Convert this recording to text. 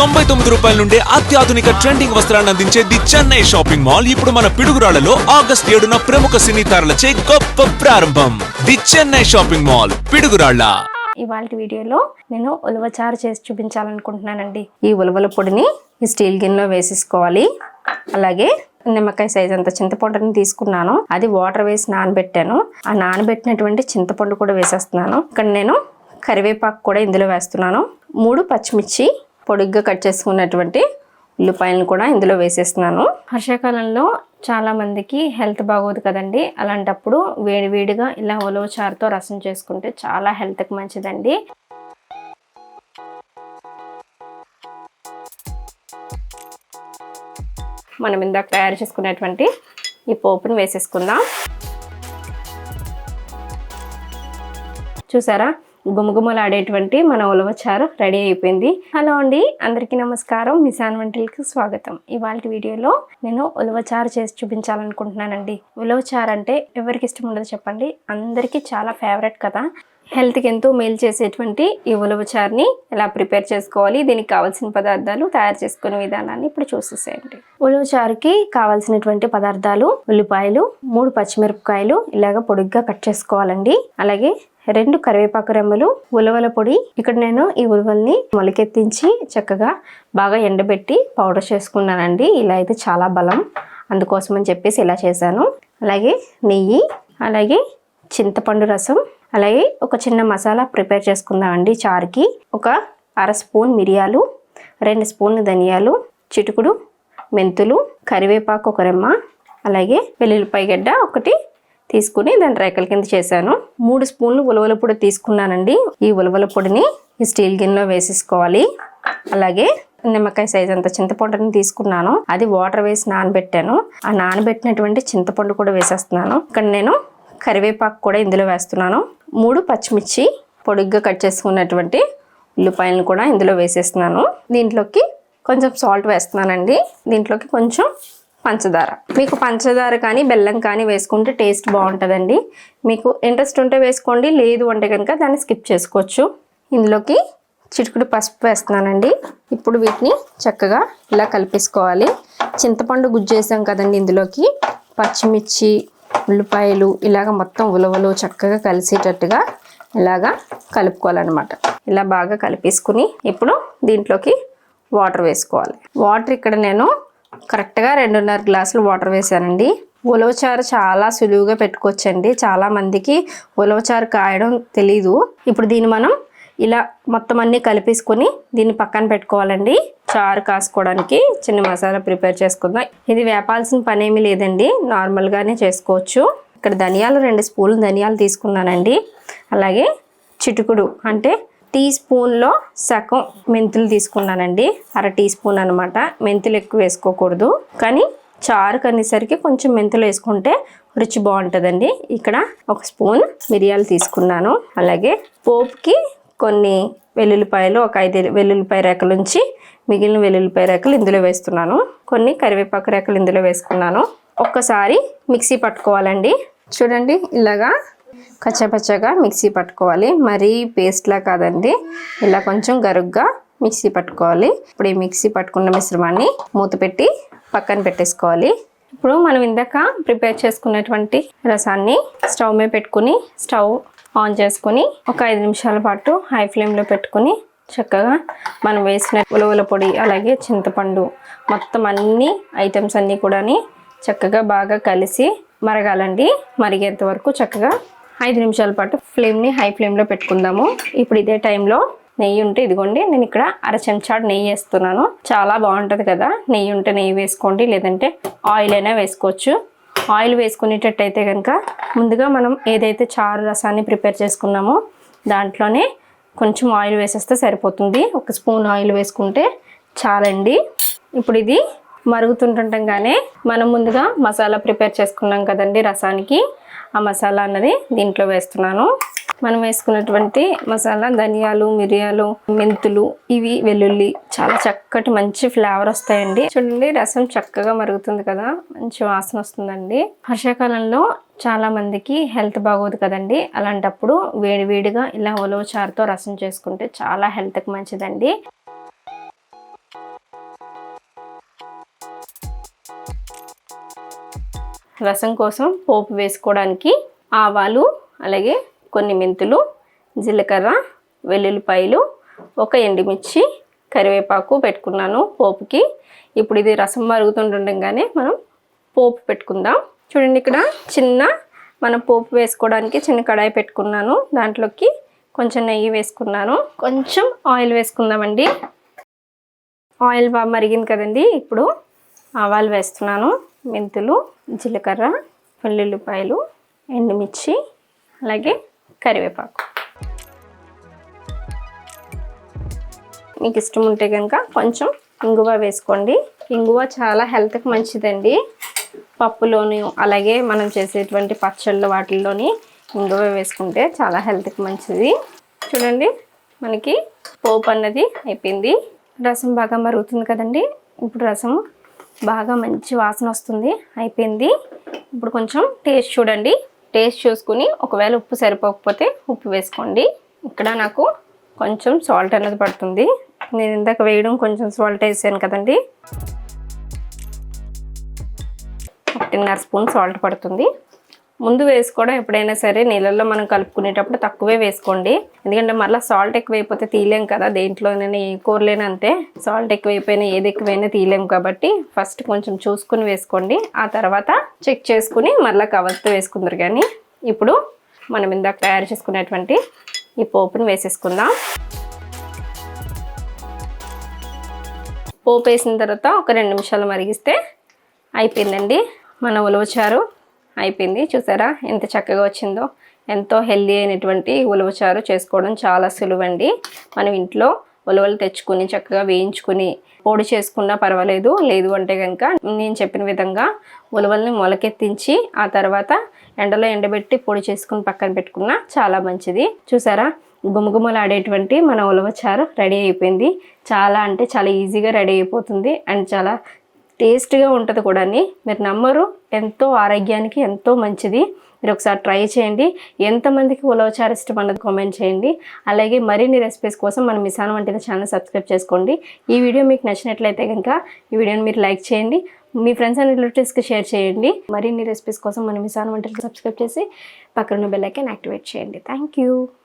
తొంభై తొమ్మిది రూపాయల నుండి అత్యాధునిక ట్రెండింగ్ వస్త్రాన్ని అందించే ది చెన్నై షాపింగ్ మాల్. ఇప్పుడు మన పిడుగురాళ్ళలో ఆగస్ట్ ఏడున ప్రముఖ సినీ తారలచే గొప్ప ప్రారంభం. The Chennai shopping mall Piduguralla. ఇవాళ వీడియోలో నేను ఉలవచారు చేసి చూపించాలనుకుంటున్నానండి. ఈ ఉలవల పొడిని ఈ స్టీల్ గిన్నెలో వేసేసుకోవాలి. అలాగే నిమ్మకాయ సైజ్ అంత చింతపండుని తీసుకున్నాను. అది వాటర్ వేసి నానబెట్టాను. ఆ నానబెట్టినటువంటి చింతపండు కూడా వేసేస్తున్నాను. ఇక్కడ నేను కరివేపాకు కూడా ఇందులో వేస్తున్నాను. మూడు పచ్చిమిర్చి పొడిగ్గా కట్ చేసుకున్నటువంటి ఉల్లిపాయలను కూడా ఇందులో వేసేస్తున్నాను. వర్షాకాలంలో చాలా మందికి హెల్త్ బాగోదు కదండి. అలాంటప్పుడు వేడివేడిగా ఇలా ఉలవచారుతో రసం చేసుకుంటే చాలా హెల్త్కి మంచిదండి. మనం ఇందాక తయారు చేసుకున్నటువంటి ఈ పోపుని వేసేసుకుందాం. చూసారా? గుమగుమలాడేటువంటి మన ఉలవచారు రెడీ అయిపోయింది. హలో అండి అందరికీ నమస్కారం. మిసాన్ వంటలకి స్వాగతం. ఇవాళ వీడియోలో నేను ఉలవచారు చేసి చూపించాలనుకుంటున్నానండి. ఉలవచారు అంటే ఎవరికి ఇష్టం ఉండదు చెప్పండి. అందరికీ చాలా ఫేవరెట్ కదా. హెల్త్కి ఎంతో మేలు చేసేటువంటి ఈ ఉలవచారుని ఎలా ప్రిపేర్ చేసుకోవాలి దీనికి కావాల్సిన పదార్థాలు తయారు చేసుకునే విధానాన్ని ఇప్పుడు చూసేసేయండి. ఉలవచారుకి కావాల్సినటువంటి పదార్థాలు ఉల్లిపాయలు మూడు పచ్చిమిరపకాయలు ఇలాగ పొడుగ్గా కట్ చేసుకోవాలండి. అలాగే రెండు కరివేపాకు రెమ్మలు ఉలవల పొడి. ఇక్కడ నేను ఈ ఉలవల్ని మొలకెత్తించి చక్కగా బాగా ఎండబెట్టి పౌడర్ చేసుకున్నానండి. ఇలా అయితే చాలా బలం. అందుకోసం అని చెప్పేసి ఇలా చేశాను. అలాగే నెయ్యి అలాగే చింతపండు రసం అలాగే ఒక చిన్న మసాలా ప్రిపేర్ చేసుకుందామండి చారుకి. ఒక అర స్పూన్ మిరియాలు రెండు స్పూన్లు ధనియాలు చిటుకుడు మెంతులు కరివేపాకు ఒక రెమ్మ అలాగే వెల్లుల్లిపాయ గడ్డ ఒకటి తీసుకుని దాని రేకల కింద చేశాను. మూడు స్పూన్లు ఉలవల పొడి తీసుకున్నానండి. ఈ ఉలవల పొడిని ఈ స్టీల్ గిన్నెలో వేసేసుకోవాలి. అలాగే నిమ్మకాయ సైజ్ అంత చింతపండుని తీసుకున్నాను. అది వాటర్ వేసి నానబెట్టాను. ఆ నానబెట్టినటువంటి చింతపండు కూడా వేసేస్తున్నాను. ఇక్కడ నేను కరివేపాకు కూడా ఇందులో వేస్తున్నాను. మూడు పచ్చిమిర్చి పొడిగ్గా కట్ చేసుకున్నటువంటి ఉల్లిపాయలను కూడా ఇందులో వేసేస్తున్నాను. దీంట్లోకి కొంచెం సాల్ట్ వేస్తున్నానండి. దీంట్లోకి కొంచెం పంచదార. మీకు పంచదార కానీ బెల్లం కానీ వేసుకుంటే టేస్ట్ బాగుంటుందండి. మీకు ఇంట్రెస్ట్ ఉంటే వేసుకోండి లేదు అంటే కనుక దాన్ని స్కిప్ చేసుకోవచ్చు. ఇందులోకి చిటికుడు పసుపు వేస్తున్నానండి. ఇప్పుడు వీటిని చక్కగా ఇలా కలిపేసుకోవాలి. చింతపండు గుజ్జు వేసాం కదండి ఇందులోకి. పచ్చిమిర్చి ఉల్లిపాయలు ఇలాగ మొత్తం ఉలవలు చక్కగా కలిసేటట్టుగా ఇలాగా కలుపుకోవాలన్నమాట. ఇలా బాగా కలిపేసుకుని ఇప్పుడు దీంట్లోకి వాటర్ వేసుకోవాలి. వాటర్ ఇక్కడ నేను కరెక్ట్గా రెండున్నర గ్లాసులు వాటర్ వేసానండి. ఉలవచారు చాలా సులువుగా పెట్టుకోవచ్చండి. చాలా మందికి ఉలవచారు కాయడం తెలీదు. ఇప్పుడు దీన్ని మనం ఇలా మొత్తం అన్నీ కలిపేసుకొని దీన్ని పక్కన పెట్టుకోవాలండి. చారు కాసుకోవడానికి చిన్న మసాలా ప్రిపేర్ చేసుకుందాం. ఇది వేపాల్సిన పని ఏమీ లేదండి. నార్మల్గానే చేసుకోవచ్చు. ఇక్కడ ధనియాలు రెండు స్పూన్లు ధనియాలు తీసుకున్నానండి. అలాగే చిటుకుడు అంటే టీ స్పూన్లో సగం మెంతులు తీసుకున్నానండి. అర టీ స్పూన్ అనమాట మెంతులు ఎక్కువ వేసుకోకూడదు. కానీ చారు కనేసరికి కొంచెం మెంతులు వేసుకుంటే రుచి బాగుంటుందండి. ఇక్కడ ఒక స్పూన్ మిరియాలు తీసుకున్నాను. అలాగే పోపుకి కొన్ని వెల్లుల్లిపాయలు ఒక ఐదు వెల్లుల్లిపాయ రేకలు నుంచి మిగిలిన వెల్లుల్లిపాయ రేకలు ఇందులో వేస్తున్నాను. కొన్ని కరివేపాకు రేకలు ఇందులో వేసుకున్నాను. ఒక్కసారి మిక్సీ పట్టుకోవాలండి. చూడండి ఇలాగా కచ్చపచ్చగా మిక్సీ పట్టుకోవాలి. మరీ పేస్ట్లా కాదండి. ఇలా కొంచెం గరుగ్గా మిక్సీ పట్టుకోవాలి. ఇప్పుడు ఈ మిక్సీ పట్టుకున్న మిశ్రమాన్ని మూత పెట్టి పక్కన పెట్టేసుకోవాలి. ఇప్పుడు మనం ఇందాక ప్రిపేర్ చేసుకున్నటువంటి రసాన్ని స్టవ్ మీద పెట్టుకుని స్టవ్ ఆన్ చేసుకుని ఒక ఐదు నిమిషాల పాటు హై ఫ్లేమ్లో పెట్టుకుని చక్కగా మనం వేసిన ఉలవల పొడి అలాగే చింతపండు మొత్తం అన్ని ఐటమ్స్ అన్నీ కూడా చక్కగా బాగా కలిసి మరగాలండి. మరిగేంత వరకు చక్కగా ఐదు నిమిషాల పాటు ఫ్లేమ్ని హై ఫ్లేమ్లో పెట్టుకుందాము. ఇప్పుడు ఇదే టైంలో నెయ్యి ఉంటే ఇదిగోండి నేను ఇక్కడ అర చెంచాడు నెయ్యి వేస్తున్నాను. చాలా బాగుంటుంది కదా నెయ్యి ఉంటే నెయ్యి వేసుకోండి లేదంటే ఆయిల్ అయినా వేసుకోవచ్చు. ఆయిల్ వేసుకునేటట్టయితే కనుక ముందుగా మనం ఏదైతే చారు రసాన్ని ప్రిపేర్ చేసుకున్నామో దాంట్లోనే కొంచెం ఆయిల్ వేసేస్తే సరిపోతుంది. ఒక స్పూన్ ఆయిల్ వేసుకుంటే చాలండి. ఇప్పుడు ఇది మరుగుతుంటుండగానే మనం ముందుగా మసాలా ప్రిపేర్ చేసుకున్నాం కదండి రసానికి. ఆ మసాలా అన్నది దీంట్లో వేస్తున్నాను. మనం వేసుకున్నటువంటి మసాలా ధనియాలు మిరియాలు మెంతులు ఇవి వెల్లుల్లి చాలా చక్కటి మంచి ఫ్లేవర్ వస్తాయండి. చూడండి రసం చక్కగా మరుగుతుంది కదా. మంచి వాసన వస్తుందండి. వర్షాకాలంలో చాలా మందికి హెల్త్ బాగోదు కదండి. అలాంటప్పుడు వేడివేడిగా ఇలా ఉలవ చారుతో రసం చేసుకుంటే చాలా హెల్త్కి మంచిదండి. రసం కోసం పోపు వేసుకోవడానికి ఆవాలు అలాగే కొన్ని మెంతులు జీలకర్ర వెల్లుల్లిపాయలు ఒక ఎండుమిర్చి కరివేపాకు పెట్టుకున్నాను పోపుకి. ఇప్పుడు ఇది రసం మరుగుతుండగానే మనం పోపు పెట్టుకుందాం. చూడండి ఇక్కడ చిన్న మనం పోపు వేసుకోవడానికి చిన్న కడాయి పెట్టుకున్నాను. దాంట్లోకి కొంచెం నెయ్యి వేసుకున్నాను. కొంచెం ఆయిల్ వేసుకుందామండి. ఆయిల్ బాగా మరిగింది కదండి. ఇప్పుడు ఆవాలు వేస్తున్నాను. మెంతులు జీలకర్ర వెల్లుల్లిపాయలు ఎండుమిర్చి అలాగే కరివేపాకు. మీకు ఇష్టం ఉంటే కనుక కొంచెం ఇంగువ వేసుకోండి. ఇంగువ చాలా హెల్త్కి మంచిదండి. పప్పులోని అలాగే మనం చేసేటువంటి పచ్చళ్ళు వాటిల్లోని ఇంగువ వేసుకుంటే చాలా హెల్త్కి మంచిది. చూడండి మనకి పోపు అన్నది అయిపోయింది. రసం బాగా మరుగుతుంది కదండి. ఇప్పుడు రసం బాగా మంచి వాసన వస్తుంది. అయిపోయింది. ఇప్పుడు కొంచెం టేస్ట్ చూడండి. టేస్ట్ చూసుకుని ఒకవేళ ఉప్పు సరిపోకపోతే ఉప్పు వేసుకోండి. ఇక్కడ నాకు కొంచెం సాల్ట్ అనేది పడుతుంది. నేను ఇందాక వేయడం కొంచెం సాల్ట్ వేసాను కదండి. ఒకటిన్నర స్పూన్ సాల్ట్ పడుతుంది. ముందు వేసుకోవడం ఎప్పుడైనా సరే నీళ్ళల్లో మనం కలుపుకునేటప్పుడు తక్కువే వేసుకోండి. ఎందుకంటే మళ్ళీ సాల్ట్ ఎక్కువైపోతే తీయలేం కదా దేంట్లోనైనా ఏ కూరలేనా అంతే. సాల్ట్ ఎక్కువైపోయినా ఏది ఎక్కువైనా తీయలేం కాబట్టి ఫస్ట్ కొంచెం చూసుకుని వేసుకోండి. ఆ తర్వాత చెక్ చేసుకుని మళ్ళీ కవర్తో వేసుకుందరు కానీ ఇప్పుడు మనం ఇందాక తయారు చేసుకునేటువంటి ఈ పోపుని వేసేసుకుందాం. పోపు వేసిన తర్వాత ఒక రెండు నిమిషాలు మరిగిస్తే అయిపోయిందండి. మన ఉలవచారు అయిపోయింది. చూసారా? ఎంత చక్కగా వచ్చిందో. ఎంతో హెల్దీ అయినటువంటి ఉలవచారు చేసుకోవడం చాలా సులువండి. మనం ఇంట్లో ఉలవలు తెచ్చుకుని చక్కగా వేయించుకుని పొడి చేసుకున్నా పర్వాలేదు. లేదు అంటే కనుక నేను చెప్పిన విధంగా ఉలవల్ని మొలకెత్తించి ఆ తర్వాత ఎండలో ఎండబెట్టి పొడి చేసుకుని పక్కన పెట్టుకున్నా చాలా మంచిది. చూసారా? గుమగుమలాడేటువంటి మన ఉలవచారు రెడీ అయిపోయింది. చాలా అంటే చాలా ఈజీగా రెడీ అయిపోతుంది. అండ్ చాలా టేస్ట్గా ఉంటుంది కూడా మీరు నమ్మరు ఎంతో ఆరోగ్యానికి ఎంతో మంచిది. మీరు ఒకసారి ట్రై చేయండి. ఎంతమందికి ఉలవచారు ఇష్టం అన్నది కామెంట్ చేయండి. అలాగే మరిన్ని రెసిపీస్ కోసం మన మిసాన్ వంటి ఛానల్ సబ్స్క్రైబ్ చేసుకోండి. ఈ వీడియో మీకు నచ్చినట్లయితే కనుక ఈ వీడియోని మీరు లైక్ చేయండి. మీ ఫ్రెండ్స్ అండ్ రిలేటివ్స్కి షేర్ చేయండి. మరిన్ని రెసిపీస్ కోసం మన మిసాన్ వంటలకు సబ్స్క్రైబ్ చేసి పక్కన బెల్ ఐకాన్ యాక్టివేట్ చేయండి. Thank you